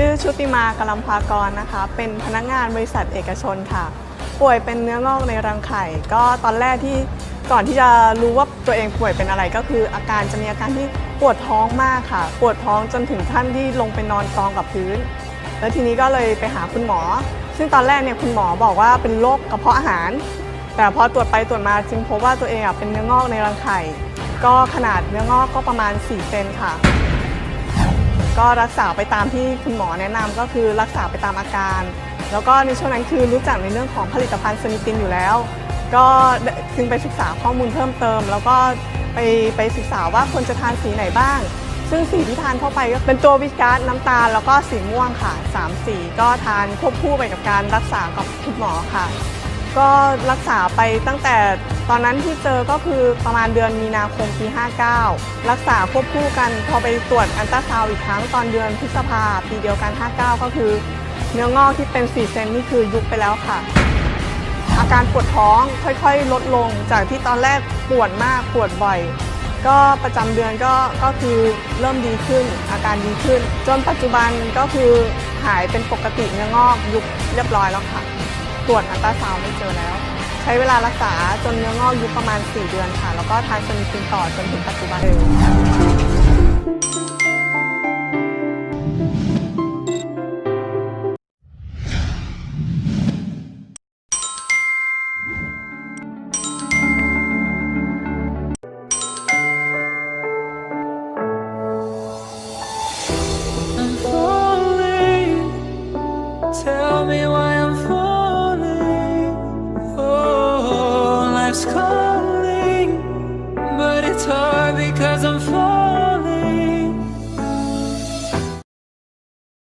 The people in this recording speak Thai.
ชื่อชุติมากลัมพากรนะคะ เป็นพนักงานบริษัทเอกชนค่ะ ป่วยเป็นเนื้องอกในรังไข่ ก็ตอนแรกที่ก่อนที่จะรู้ว่าตัวเองป่วยเป็นอะไรก็คือ อาการจะมีอาการที่ปวดท้องมากค่ะ ปวดท้องจนถึงขั้นที่ลงไปนอนกองกับพื้น แล้วทีนี้ก็เลยไปหาคุณหมอ ซึ่งตอนแรกเนี่ยคุณหมอบอกว่าเป็นโรคกระเพาะอาหาร แต่พอตรวจไปตรวจมาจึงพบว่าตัวเองอะเป็นเนื้องอกในรังไข่ ก็ขนาดเนื้องอกก็ประมาณ 4 เซนค่ะ ก็รักษาไปตามที่คุณหมอแนะนำก็คือรักษาไปตามอาการ แล้วก็ในช่วงนั้นคือรู้จักในเรื่องของผลิตภัณฑ์สนิตินอยู่แล้ว ก็จึงไปศึกษาข้อมูลเพิ่มเติม แล้วก็ไปไปศึกษาว่าควรจะทานสีไหนบ้าง ซึ่งสีที่ทานเข้าไปก็เป็นตัววิการ์ดน้ำตาล แล้วก็สีม่วงค่ะสามสีก็ทานควบคู่ไปกับการรักษากับคุณหมอค่ะ ก็รักษาไปตั้งแต่ตอนนั้นที่เจอก็คือประมาณเดือนมีนาคมปี 59 รักษาควบคู่กันพอไปตรวจอันตราซาวอีกครั้งตอนเดือนพฤษภาปีเดียวกัน 59 ก็คือ เนื้องอกที่เป็น4เซนนี่คือยุบไปแล้วค่ะ อาการปวดท้องค่อยๆ ลดลงจากที่ตอนแรกปวดมากปวดบ่อยก็ประจำเดือนก็ก็คือเริ่มดีขึ้นอาการดีขึ้น จนปัจจุบันก็คือหายเป็นปกติเนื้องอกยุบเรียบร้อยแล้วค่ะ ตรวจอัลตราซาวด์ไม่เจอแล้ว ใช้เวลารักษาจนเนื้องอกยุบประมาณ 4 เดือนค่ะ แล้วก็ทานชนิตินต่อจนถึงปัจจุบันเลย